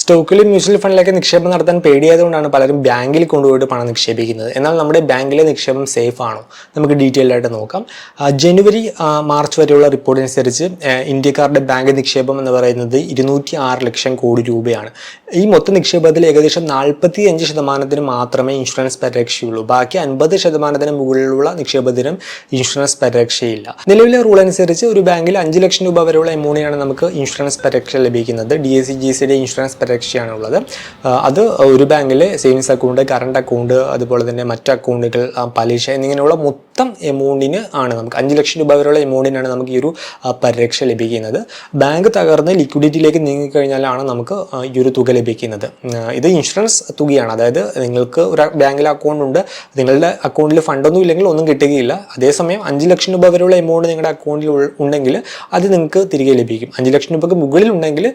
സ്റ്റോക്കിൽ മ്യൂച്വൽ ഫണ്ടിലൊക്കെ നിക്ഷേപം നടത്താൻ പേടിയായതുകൊണ്ടാണ് പലരും ബാങ്കിൽ കൊണ്ടുപോയിട്ട് പണം നിക്ഷേപിക്കുന്നത്. എന്നാൽ നമ്മുടെ ബാങ്കിലെ നിക്ഷേപം സേഫ് ആണോ? നമുക്ക് ഡീറ്റെയിൽ ആയിട്ട് നോക്കാം. ജനുവരി മാർച്ച് വരെയുള്ള റിപ്പോർട്ട് അനുസരിച്ച് ഇന്ത്യക്കാരുടെ ബാങ്ക് നിക്ഷേപം എന്ന് പറയുന്നത് ഇരുന്നൂറ്റി ആറ് ലക്ഷം കോടി രൂപയാണ്. ഈ മൊത്ത നിക്ഷേപത്തിൽ ഏകദേശം നാൽപ്പത്തി അഞ്ച് ശതമാനത്തിന് മാത്രമേ ഇൻഷുറൻസ് പരിരക്ഷയുള്ളൂ. ബാക്കി അൻപത് ശതമാനത്തിന് മുകളിലുള്ള നിക്ഷേപത്തിനും ഇൻഷുറൻസ് പരിരക്ഷയില്ല. നിലവിലെ റൂൾ അനുസരിച്ച് ഒരു ബാങ്കിൽ അഞ്ച് ലക്ഷം രൂപ വരെയുള്ള എമൗണ്ടിനാണ് നമുക്ക് ഇൻഷുറൻസ് പരിരക്ഷ ലഭിക്കുന്നത്. ഡി എസ് സി ജി സിയുടെ ഇൻഷുറൻസ് പരിരക്ഷയാണ് ഉള്ളത് അത് ഒരു ബാങ്കിലെ സേവിങ്സ് അക്കൗണ്ട് കറണ്ട് അക്കൗണ്ട് അതുപോലെ തന്നെ മറ്റ് അക്കൗണ്ടുകൾ പലിശ എന്നിങ്ങനെയുള്ള മൊത്തം എമൗണ്ടിന് ആണ് നമുക്ക് അഞ്ച് ലക്ഷം രൂപ വരെയുള്ള എമൗണ്ടിനാണ് നമുക്ക് ഈ ഒരു പരിരക്ഷ ലഭിക്കുന്നത്. ബാങ്ക് തകർന്ന് ലിക്വിഡിറ്റിയിലേക്ക് നീങ്ങിക്കഴിഞ്ഞാലാണ് നമുക്ക് ഈ ഒരു തുക ലഭിക്കുന്നത്. ഇത് ഇൻഷുറൻസ് തുകയാണ്. അതായത് നിങ്ങൾക്ക് ഒരു ബാങ്കിൽ അക്കൗണ്ട് ഉണ്ട് നിങ്ങളുടെ അക്കൗണ്ടിൽ ഫണ്ടൊന്നും ഇല്ലെങ്കിൽ ഒന്നും കിട്ടുകയില്ല. അതേസമയം അഞ്ച് ലക്ഷം രൂപ വരെയുള്ള എമൗണ്ട് നിങ്ങളുടെ അക്കൗണ്ടിൽ ഉണ്ടെങ്കിൽ അത് നിങ്ങൾക്ക് തിരികെ ലഭിക്കും. അഞ്ച് ലക്ഷം രൂപയ്ക്ക് മുകളിൽ ഉണ്ടെങ്കിൽ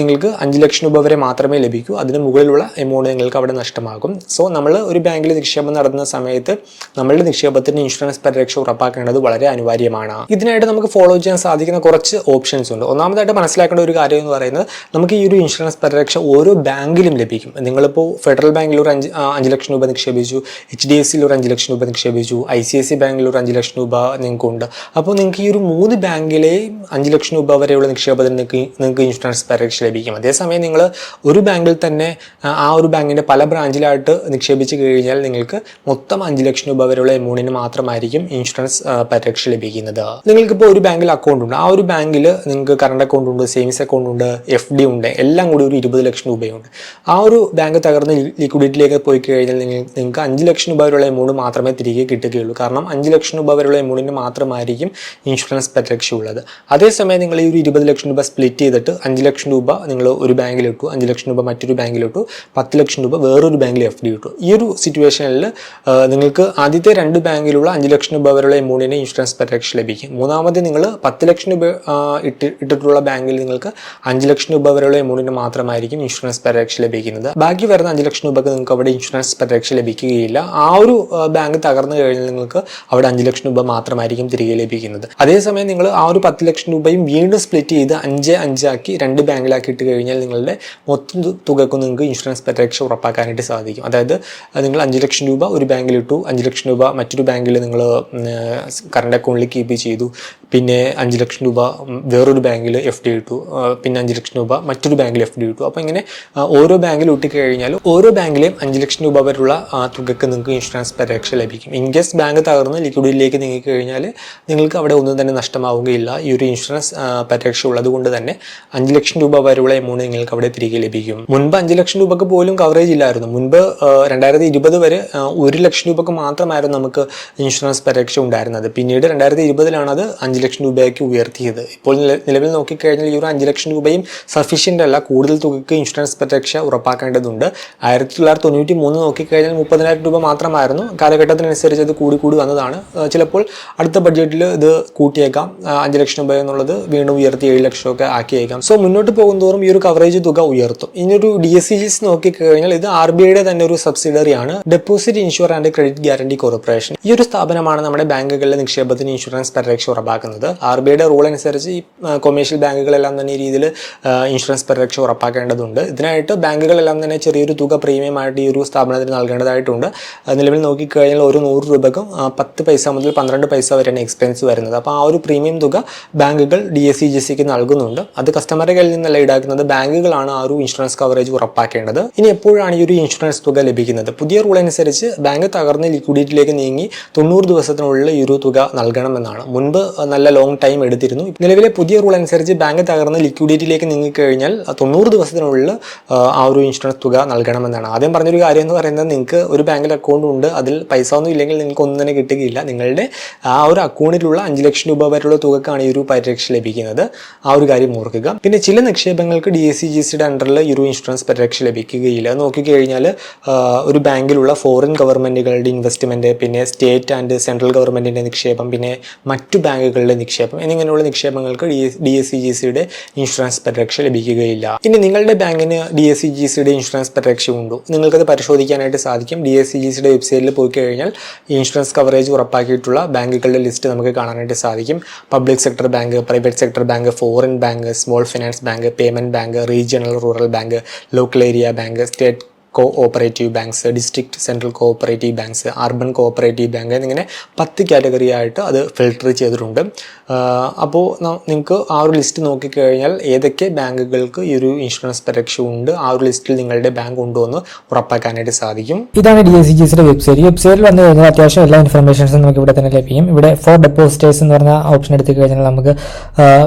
നിങ്ങൾക്ക് അഞ്ച് ലക്ഷം രൂപ വരെ മാത്രമേ ലഭിക്കൂ. അതിന് മുകളിലുള്ള എമൗണ്ട് നിങ്ങൾക്ക് അവിടെ നഷ്ടമാകും. സോ നമ്മൾ ഒരു ബാങ്കിൽ നിക്ഷേപം നടത്തുന്ന സമയത്ത് നമ്മളുടെ നിക്ഷേപത്തിന് ഇൻഷുറൻസ് പരിരക്ഷ ഉറപ്പാക്കേണ്ടത് വളരെ അനിവാര്യമാണ്. ഇതിനായിട്ട് നമുക്ക് ഫോളോ ചെയ്യാൻ സാധിക്കുന്ന കുറച്ച് ഓപ്ഷൻസ് ഉണ്ട്. ഒന്നാമതായിട്ട് മനസ്സിലാക്കേണ്ട ഒരു കാര്യം എന്ന് പറയുന്നത് നമുക്ക് ഈ ഒരു ഇൻഷുറൻസ് പരിരക്ഷ ഓരോ ബാങ്കിലും ലഭിക്കും. നിങ്ങളിപ്പോൾ ഫെഡറൽ ബാങ്കിൽ ഒരു അഞ്ച് അഞ്ച് ലക്ഷം രൂപ നിക്ഷേപിച്ചു. എച്ച് ഡി എഫ് സിയിൽ ഒരു അഞ്ച് ലക്ഷം രൂപ നിക്ഷേപിച്ചു. ഐ സി ഐ സി ബാങ്കിൽ ഒരു അഞ്ച് ലക്ഷം രൂപ നിങ്ങൾക്കുണ്ട്. അപ്പോൾ നിങ്ങൾക്ക് ഈ ഒരു മൂന്ന് ബാങ്കിലെയും അഞ്ച് ലക്ഷം രൂപ വരെയുള്ള നിക്ഷേപത്തിന് നിങ്ങൾക്ക് നിങ്ങൾക്ക് ഇൻഷുറൻസ് പരിരക്ഷ ലഭിക്കും. അതേസമയം നിങ്ങൾ ഒരു ബാങ്കിൽ തന്നെ ആ, ഒരു ബാങ്കിന്റെ പല ബ്രാഞ്ചിലായിട്ട് നിക്ഷേപിച്ച് കഴിഞ്ഞാൽ നിങ്ങൾക്ക് മൊത്തം അഞ്ച് ലക്ഷം രൂപ വരെയുള്ള എമൗണ്ടിന് മാത്രമായിരിക്കും ഇൻഷുറൻസ് പരിരക്ഷ ലഭിക്കുന്നത്. നിങ്ങൾക്കിപ്പോൾ ഒരു ബാങ്കിൽ അക്കൗണ്ട് ഉണ്ട്. ആ ഒരു ബാങ്കിൽ നിങ്ങൾക്ക് കറണ്ട് അക്കൗണ്ട് ഉണ്ട് സേവിങ്സ് അക്കൗണ്ട് ഉണ്ട് എഫ് ഡി ഉണ്ട് എല്ലാം കൂടി ഒരു ഇരുപത് ലക്ഷം രൂപയുണ്ട്. ആ ഒരു ബാങ്ക് തകർന്ന് ലിക്വിഡിറ്റിയിലേക്ക് പോയി കഴിഞ്ഞാൽ നിങ്ങൾ നിങ്ങൾക്ക് അഞ്ച് ലക്ഷം രൂപ വരെയുള്ള എമൗണ്ട് മാത്രമേ തിരികെ കിട്ടുകയുള്ളൂ. കാരണം അഞ്ച് ലക്ഷം രൂപ വരെയുള്ള എമൗണ്ടിന് മാത്രമായിരിക്കും ഇൻഷുറൻസ് പരിരക്ഷ ഉള്ളത് അതേസമയം നിങ്ങൾ ഈ ഒരു ഇരുപത് ലക്ഷം രൂപ സ്പ്ലിറ്റ് ചെയ്തിട്ട് അഞ്ച് ലക്ഷം രൂപ നിങ്ങൾ ഒരു ബാങ്കിൽ ഇട്ടു അഞ്ച് ലക്ഷം രൂപ മറ്റൊരു ബാങ്കിലിട്ടു പത്ത് ലക്ഷം രൂപ വേറൊരു ബാങ്കിൽ എഫ് ഡി ഇട്ടു. ഈ ഒരു സിറ്റുവേഷനിൽ നിങ്ങൾക്ക് ആദ്യത്തെ രണ്ട് ബാങ്കിലുള്ള അഞ്ച് ലക്ഷം രൂപ വരെയുള്ള എമൗണ്ടിന് ഇൻഷുറൻസ് പരിരക്ഷ ലഭിക്കും. മൂന്നാമത് നിങ്ങൾ പത്ത് ലക്ഷം രൂപ ഇട്ട് ഇട്ടിട്ടുള്ള ബാങ്കിൽ നിങ്ങൾക്ക് അഞ്ച് ലക്ഷം രൂപ വരെയുള്ള എമൗണ്ടിന് മാത്രമായിരിക്കും ഇൻഷുറൻസ് പരിരക്ഷ ലഭിക്കുന്നത്. ബാക്കി വരുന്ന അഞ്ച് ലക്ഷം രൂപക്ക് നിങ്ങൾക്ക് അവിടെ ഇൻഷുറൻസ് പരിരക്ഷ ലഭിക്കുകയില്ല. ആ ഒരു ബാങ്ക് തകർന്നു കഴിഞ്ഞാൽ നിങ്ങൾക്ക് അവിടെ അഞ്ച് ലക്ഷം രൂപ മാത്രമായിരിക്കും തിരികെ ലഭിക്കുന്നത്. അതേസമയം നിങ്ങൾ ആ ഒരു പത്ത് ലക്ഷം രൂപയും വീണ്ടും സ്പ്ലിറ്റ് ചെയ്ത് അഞ്ച് അഞ്ചാക്കി രണ്ട് ബാങ്കിലാക്കി ഇട്ട് കഴിഞ്ഞാൽ നിങ്ങളുടെ മൊത്തം തുകക്കും നിങ്ങൾക്ക് ഇൻഷുറൻസ് പരിരക്ഷ ഉറപ്പാക്കാനായിട്ട് സാധിക്കും. അതായത് നിങ്ങൾ അഞ്ച് ലക്ഷം രൂപ ഒരു ബാങ്കിലിട്ടു അഞ്ച് ലക്ഷം രൂപ മറ്റൊരു ബാങ്കിൽ നിങ്ങൾ കറണ്ട് അക്കൗണ്ടിൽ കീപ്പ് ചെയ്തു. പിന്നെ അഞ്ച് ലക്ഷം രൂപ വേറൊരു ബാങ്കിൽ എഫ് ഡി ഇട്ടു പിന്നെ അഞ്ച് ലക്ഷം രൂപ മറ്റൊരു ബാങ്കിൽ എഫ് ഡി ഇട്ടു അപ്പോൾ ഇങ്ങനെ ഓരോ ബാങ്കിൽ ഇട്ടിക്കഴിഞ്ഞാൽ ഓരോ ബാങ്കിലെയും അഞ്ച് ലക്ഷം രൂപ വരെയുള്ള തുകക്ക് നിങ്ങൾക്ക് ഇൻഷുറൻസ് പരിരക്ഷ ലഭിക്കും. ഇൻ കേസ് ബാങ്ക് തകർന്ന് ലിക്വിഡിറ്റിയിലേക്ക് നീങ്ങി കഴിഞ്ഞാൽ നിങ്ങൾക്ക് അവിടെ ഒന്നും തന്നെ നഷ്ടമാവുകയില്ല. ഈ ഒരു ഇൻഷുറൻസ് പരിരക്ഷ ഉള്ളത് കൊണ്ട് തന്നെ അഞ്ച് ലക്ഷം രൂപ വരെയുള്ള എമൗണ്ട് നിങ്ങൾക്ക് അവിടെ തിരികെ ലഭിക്കും. മുൻപ് അഞ്ച് ലക്ഷം രൂപക്ക് പോലും കവറേജ് ഇല്ലായിരുന്നു. മുൻപ് രണ്ടായിരത്തി ഇരുപത് വരെ ഒരു ലക്ഷം രൂപക്ക് മാത്രമായിരുന്നു നമുക്ക് ഇൻഷുറൻസ് പരിരക്ഷ ഉണ്ടായിരുന്നത്. പിന്നീട് രണ്ടായിരത്തി ഇരുപതിലാണ് അത് അഞ്ച് ലക്ഷം രൂപയ്ക്ക് ഉയർത്തിയത്. ഇപ്പോൾ നില- നിലവിൽ നോക്കിക്കഴിഞ്ഞാൽ ഈ ഒരു അഞ്ച് ലക്ഷം രൂപയും സഫീഷ്യന്റ് അല്ല. കൂടുതൽ തുകയ്ക്ക് ഇൻഷുറൻസ് പരിരക്ഷ ഉറപ്പാക്കേണ്ടതുണ്ട്. ആയിരത്തി തൊള്ളായിരത്തി തൊണ്ണൂറ്റി മൂന്ന് നോക്കിക്കഴിഞ്ഞാൽ മുപ്പതിനായിരം രൂപ മാത്രമായിരുന്നു. കാലഘട്ടത്തിനനുസരിച്ച് അത് കൂടി കൂടി വന്നതാണ്. ചിലപ്പോൾ അടുത്ത ബഡ്ജറ്റിൽ ഇത് കൂട്ടിയേക്കാം. അഞ്ച് ലക്ഷം രൂപ എന്നുള്ളത് വീണ്ടും ഉയർത്തി ഏഴ് ലക്ഷമൊക്കെ ആക്കിയേക്കാം. സോ മുന്നോട്ട് പോകുന്തോറും ഈ ഒരു കവറേജ് തുക ഉയർത്തും. ഇനി ഒരു ഡി എസ് സി ജിസ് നോക്കിക്കഴിഞ്ഞാൽ ഇത് ആർ ബി ഐയുടെ തന്നെ ഒരു സബ്സിഡറിയാണ് deposit insure and credit guarantee corporation ഈ ഒരു സ്ഥാപനമാണ് നമ്മുടെ ബാങ്കുകളിലെ നിക്ഷേപത്തിന് ഇൻഷുറൻസ് പരിരക്ഷ ഉറപ്പാക്കുന്നത്. ആർ ബി ഐയുടെ റൂൾ അനുസരിച്ച് ഈ കൊമേഴ്ഷ്യൽ ബാങ്കുകളെല്ലാം തന്നെ ഈ രീതിയിൽ ഇൻഷുറൻസ് പരിരക്ഷ ഉറപ്പാക്കേണ്ടതുണ്ട്. ഇതിനായിട്ട് ബാങ്കുകളെല്ലാം തന്നെ ചെറിയൊരു തുക പ്രീമിയമായിട്ട് ഈ ഒരു സ്ഥാപനത്തിന് നൽകേണ്ടതായിട്ടുണ്ട്. നിലവിൽ നോക്കിക്കഴിഞ്ഞാൽ ഒരു നൂറ് രൂപക്കും പത്ത് പൈസ മുതൽ പന്ത്രണ്ട് പൈസ വരെയാണ് എക്സ്പെൻസ് വരുന്നത്. അപ്പോൾ ആ ഒരു പ്രീമിയം തുക ബാങ്കുകൾ ഡി എസ് സി ജി സിക്ക് നൽകുന്നുണ്ട്. അത് കസ്റ്റമറുടെ കയ്യിൽ നിന്നല്ല ഈടാക്കുന്നത്. ബാങ്കുകളാണ് ആ ഒരു ഇൻഷുറൻസ് കവറേജ് ഉറപ്പാക്കേണ്ടത്. ഇനി എപ്പോഴാണ് ഈ ഒരു ഇൻഷുറൻസ് തുക ലഭിക്കുന്നത്? പുതിയ റൂൾ അനുസരിച്ച് ബാങ്ക് തകർന്ന് ലിക്വിഡിറ്റിയിലേക്ക് നീങ്ങി തൊണ്ണൂറ് ദിവസത്തിനുള്ളിൽ ഈ ഒരു തുക നൽകണമെന്നാണ്. മുൻപ് നല്ല ലോങ് ടൈം എടുത്തിരുന്നു. നിലവിലെ പുതിയ റൂൾ അനുസരിച്ച് ബാങ്ക് തകർന്ന് ലിക്വിഡിറ്റിയിലേക്ക് നീങ്ങിക്കഴിഞ്ഞാൽ തൊണ്ണൂറ് ദിവസത്തിനുള്ളിൽ ആ, ഒരു ഇൻഷുറൻസ് തുക നൽകണമെന്നാണ്. ആദ്യം പറഞ്ഞൊരു കാര്യം എന്ന് പറയുന്നത് നിങ്ങൾക്ക് ഒരു ബാങ്കിൽ അക്കൗണ്ട് ഉണ്ട് അതിൽ പൈസ ഒന്നും ഇല്ലെങ്കിൽ നിങ്ങൾക്ക് ഒന്നും തന്നെ കിട്ടുകയില്ല. നിങ്ങളുടെ ആ ഒരു അക്കൗണ്ടിലുള്ള അഞ്ച് ലക്ഷം രൂപ വരെയുള്ള തുകക്കാണ് ഈ ഒരു പരിരക്ഷ ലഭിക്കുന്നത്. ആ ഒരു കാര്യം ഓർക്കുക. പിന്നെ ചില നിക്ഷേപങ്ങൾക്ക് ഡി എസ് സി ജി സിയുടെ അണ്ടറിൽ ഈ ഒരു ഇൻഷുറൻസ് പരിരക്ഷ ലഭിക്കുകയില്ല. നോക്കിക്കഴിഞ്ഞാൽ ഒരു ബാങ്കിലുള്ള ഫോറിൻ ഗവൺമെന്റുകളുടെ ഇൻവെസ്റ്റ്മെന്റ് പിന്നെ സ്റ്റേറ്റ് ആൻഡ് സെൻട്രൽ ഗവൺമെന്റിന്റെ നിക്ഷേപം പിന്നെ മറ്റു ബാങ്കുകൾ ബാങ്കുകളിലെ നിക്ഷേപം എന്നിങ്ങനെയുള്ള നിക്ഷേപങ്ങൾക്ക് ഡി എസ് സി ജി സിയുടെ ഇൻഷുറൻസ് പരിരക്ഷ ലഭിക്കുകയില്ല. ഇനി നിങ്ങളുടെ ബാങ്കിന് ഡി എസ് സി ജി സിയുടെ ഇൻഷുറൻസ് പരിരക്ഷ ഉണ്ടോ നിങ്ങൾക്കത് പരിശോധിക്കാനായിട്ട് സാധിക്കും. ഡി എസ് സി ജി സിയുടെ വെബ്സൈറ്റിൽ പോയി കഴിഞ്ഞാൽ ഇൻഷുറൻസ് കവറേജ് ഉറപ്പാക്കിയിട്ടുള്ള ബാങ്കുകളുടെ ലിസ്റ്റ് നമുക്ക് കാണാനായിട്ട് സാധിക്കും. Public sector bank private sector bank foreign bank small finance bank payment bank regional rural bank local area bank state co operative banks district central cooperative banks urban cooperative bank എന്നിങ്ങനെ പത്ത് category ആയിട്ട് അത് filter ചെയ്തിട്ടുണ്ട്. അപ്പോൾ നിങ്ങൾക്ക് ആ ഒരു list നോക്കിക്കഴിഞ്ഞാൽ ഏതൊക്കെ ബാങ്കുകൾക്ക് ഈ ഒരു ഇൻഷുറൻസ് പരിരക്ഷ ഉണ്ട് ആ ഒരു ലിസ്റ്റിൽ നിങ്ങളുടെ ബാങ്ക് ഉണ്ടോ എന്ന് ഉറപ്പാക്കാനായിട്ട് സാധിക്കും. ഇതാണ് ഡി എസ് സി വെബ്സൈറ്റ് വെബ്സൈറ്റിൽ വന്നു കഴിഞ്ഞാൽ അത്യാവശ്യം എല്ലാ ഇൻഫർമേഷൻസും നമുക്ക് ഇവിടെ തന്നെ ലഭിക്കും. ഇവിടെ ഫോർ ഡെപ്പോസിറ്റേഴ്സ് എന്ന് പറഞ്ഞ ഓപ്ഷൻ എടുത്തു കഴിഞ്ഞാൽ നമുക്ക്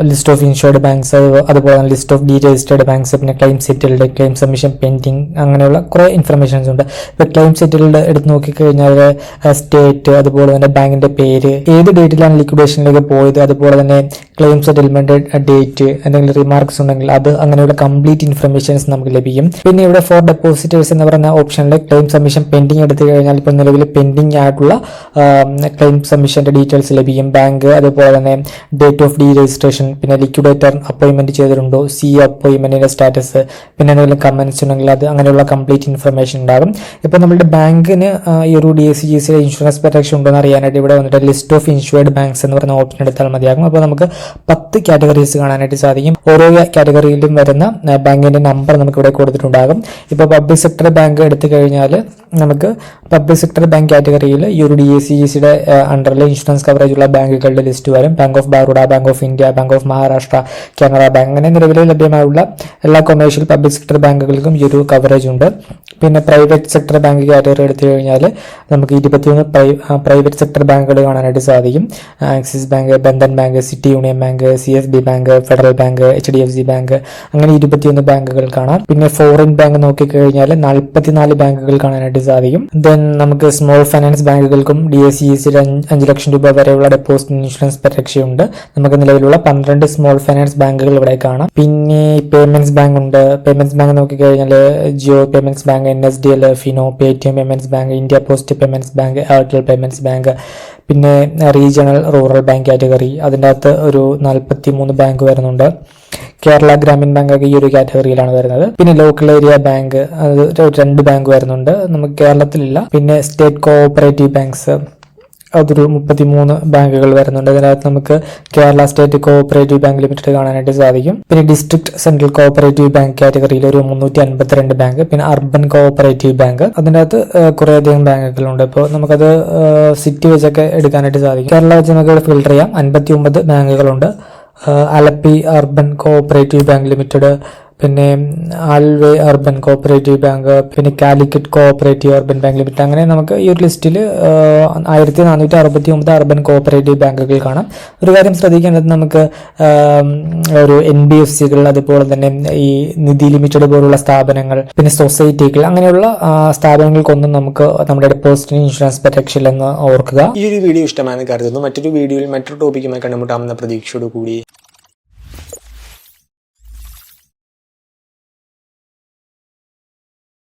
ലിസ്റ്റ് ഓഫ് ഇൻഷുർഡ് ബാങ്ക്സ് അതുപോലെ തന്നെ list of the registered banks പിന്നെ claim settled claim submission pending അങ്ങനെയുള്ള കുറേ ഇൻഫർമേഷൻസ് ഉണ്ട്. ഇപ്പോൾ ക്ലെയിം സെറ്റിൽഡ് എടുത്ത് നോക്കിക്കഴിഞ്ഞാൽ സ്റ്റേറ്റ് അതുപോലെ തന്നെ ബാങ്കിന്റെ പേര് ഏത് ഡേറ്റിലാണ് ലിക്വിഡേഷനിലേക്ക് പോയത് അതുപോലെ തന്നെ ക്ലെയിം സെറ്റിൽമെന്റ് ഡേറ്റ് എന്തെങ്കിലും റിമാർക്സ് ഉണ്ടെങ്കിൽ അത് അങ്ങനെയുള്ള കംപ്ലീറ്റ് ഇൻഫർമേഷൻസ് നമുക്ക് ലഭിക്കും. പിന്നെ ഇവിടെ ഫോർ ഡെപ്പോസിറ്റേഴ്സ് എന്ന് പറയുന്ന ഓപ്ഷനിൽ ക്ലെയിം സബ്മിഷൻ പെൻഡിങ് എടുത്തു കഴിഞ്ഞാൽ ഇപ്പോൾ നിലവിൽ പെൻഡിങ് ആയിട്ടുള്ള ക്ലെയിം സബ്മിഷന്റെ ഡീറ്റെയിൽസ് ലഭിക്കും. ബാങ്ക് അതുപോലെ തന്നെ ഡേറ്റ് ഓഫ് ഡി രജിസ്ട്രേഷൻ പിന്നെ ലിക്വിഡേറ്റർ അപ്പോയിൻമെന്റ് ചെയ്തിട്ടുണ്ടോ സി അപ്പോയിൻമെന്റിന്റെ സ്റ്റാറ്റസ് പിന്നെ എന്തെങ്കിലും കമൻസ് ഉണ്ടെങ്കിൽ അത് അങ്ങനെയുള്ള കംപ്ലീറ്റ് ഇൻഫർമേഷൻ ഉണ്ടാകും. ഇപ്പോൾ നമ്മുടെ ബാങ്കിന് ഈ ഒരു ഡി എസ് ജി സിയിലെ ഇൻഷുറൻസ് പ്രൊട്ടക്ഷൻ ഉണ്ടോ എന്ന് അറിയാനായിട്ട് ഇവിടെ വന്നിട്ട് ലിസ്റ്റ് ഓഫ് ഇൻഷുർഡ് ബാങ്ക്സ് എന്ന് പറഞ്ഞ ഓപ്ഷൻ എടുത്താൽ മതിയാകും. അപ്പോൾ നമുക്ക് പത്ത് കാറ്റഗറീസ് കാണാനായിട്ട് സാധിക്കും. ഓരോ കാറ്റഗറിയിലും വരുന്ന ബാങ്കിന്റെ നമ്പർ നമുക്ക് ഇവിടെ കൊടുത്തിട്ടുണ്ടാകും. ഇപ്പോൾ പബ്ലിക് സെക്ടർ ബാങ്ക് എടുത്തു കഴിഞ്ഞാൽ നമുക്ക് പബ്ലിക് സെക്ടർ ബാങ്ക് കാറ്റഗറിയിൽ ഈ ഒരു ഡി എസ് ജി സിയുടെ അണ്ടറിൽ ഇൻഷുറൻസ് കവറേജ് ഉള്ള ബാങ്കുകളുടെ ലിസ്റ്റ് വരും. Bank of Baroda bank of India bank of Maharashtra Canara bank അങ്ങനെ നിലവിൽ ലഭ്യമായുള്ള എല്ലാ കൊമേഴ്ഷ്യൽ പബ്ലിക് സെക്ടർ ബാങ്കുകൾക്കും ഈ ഒരു കവറേജ് ഉണ്ട്. പിന്നെ പ്രൈവറ്റ് സെക്ടർ ബാങ്ക് കാറ്റഗറി എടുത്തു കഴിഞ്ഞാൽ നമുക്ക് ഇരുപത്തിയൊന്ന് പ്രൈവറ്റ് സെക്ടർ ബാങ്കുകൾ കാണാനായിട്ട് സാധിക്കും. Axis bank Bandhan bank City Union bank C S B bank Federal bank H D F C bank അങ്ങനെ ഇരുപത്തിയൊന്ന് ബാങ്കുകൾ കാണാം. പിന്നെ ഫോറിൻ ബാങ്ക് നോക്കിക്കഴിഞ്ഞാൽ നാൽപ്പത്തിനാല് ബാങ്കുകൾ കാണാനായിട്ട് സാധിക്കും. ദെൻ നമുക്ക് സ്മോൾ ഫൈനാൻസ് ബാങ്കുകൾക്കും ഡി എസ് സി എസിൽ അഞ്ച് ലക്ഷം രൂപ വരെയുള്ള ഡെപ്പോസിറ്റ് ഇൻഷുറൻസ് പരിരക്ഷയുണ്ട്. നമുക്ക് നിലവിലുള്ള പന്ത്രണ്ട് സ്മോൾ ഫൈനാൻസ് ബാങ്കുകൾ ഇവിടെ കാണാം. പിന്നെ പേയ്മെന്റ്സ് ബാങ്ക് ഉണ്ട്. പേയ്മെന്റ്സ് ബാങ്ക് നോക്കിക്കഴിഞ്ഞാൽ Jio payments bank N S D L Fino Paytm payments bank India post payments bank Airtel payments bank പിന്നെ റീജിയണൽ റൂറൽ ബാങ്ക് കാറ്റഗറി അതിന്റെ അകത്ത് ഒരു നാൽപ്പത്തി മൂന്ന് ബാങ്ക് വരുന്നുണ്ട്. കേരള ഗ്രാമീൺ ബാങ്ക് ഒക്കെ ഈ ഒരു കാറ്റഗറിയിലാണ് വരുന്നത്. പിന്നെ ലോക്കൽ ഏരിയ ബാങ്ക് അത് രണ്ട് ബാങ്ക് വരുന്നുണ്ട്. നമുക്ക് കേരളത്തിലില്ല. പിന്നെ സ്റ്റേറ്റ് കോഓപ്പറേറ്റീവ് ബാങ്ക്സ് അതൊരു മുപ്പത്തിമൂന്ന് ബാങ്കുകൾ വരുന്നുണ്ട്. അതിനകത്ത് നമുക്ക് Kerala state cooperative bank limited കാണാനായിട്ട് സാധിക്കും. പിന്നെ ഡിസ്ട്രിക്ട് സെൻട്രൽ കോഓപ്പറേറ്റീവ് ബാങ്ക് കാറ്റഗറിയിൽ ഒരു മുന്നൂറ്റി അൻപത്തിരണ്ട് ബാങ്ക്. പിന്നെ അർബൻ കോഓപ്പറേറ്റീവ് ബാങ്ക്. അതിനകത്ത് കുറേയധികം ബാങ്കുകളുണ്ട്. ഇപ്പോൾ നമുക്കത് സിറ്റി വെച്ചൊക്കെ എടുക്കാനായിട്ട് സാധിക്കും. കേരള വെച്ച് നമുക്ക് ഫിൽട്ടർ ചെയ്യാം. അൻപത്തി ഒമ്പത് ബാങ്കുകളുണ്ട് Alleppey urban cooperative bank limited പിന്നെ ആൽവേ അർബൻ കോഓപ്പറേറ്റീവ് ബാങ്ക് പിന്നെ Calicut cooperative urban bank limited. അങ്ങനെ നമുക്ക് ഈ ഒരു ലിസ്റ്റിൽ ആയിരത്തി നാനൂറ്റി അറുപത്തി ഒമ്പത് അർബൻ കോഓപ്പറേറ്റീവ് ബാങ്കുകൾ കാണാം. ഒരു കാര്യം ശ്രദ്ധിക്കേണ്ടത് നമുക്ക് ഒരു എൻ ബി എഫ് സികൾ അതുപോലെ തന്നെ ഈ നിധി ലിമിറ്റഡ് പോലുള്ള സ്ഥാപനങ്ങൾ പിന്നെ സൊസൈറ്റികൾ അങ്ങനെയുള്ള സ്ഥാപനങ്ങൾക്കൊന്നും നമുക്ക് നമ്മുടെ ഡെപ്പോസിറ്റിന് ഇൻഷുറൻസ് പ്രൊട്ടക്ഷൻ എന്ന് ഓർക്കുക. ഈ ഒരു വീഡിയോ ഇഷ്ടമായെന്ന് കരുതുന്നു. മറ്റൊരു വീഡിയോയിൽ മറ്റൊരു ടോപ്പിക്കുമായി കണ്ടുമുട്ടാമെന്ന പ്രതീക്ഷയോട് കൂടി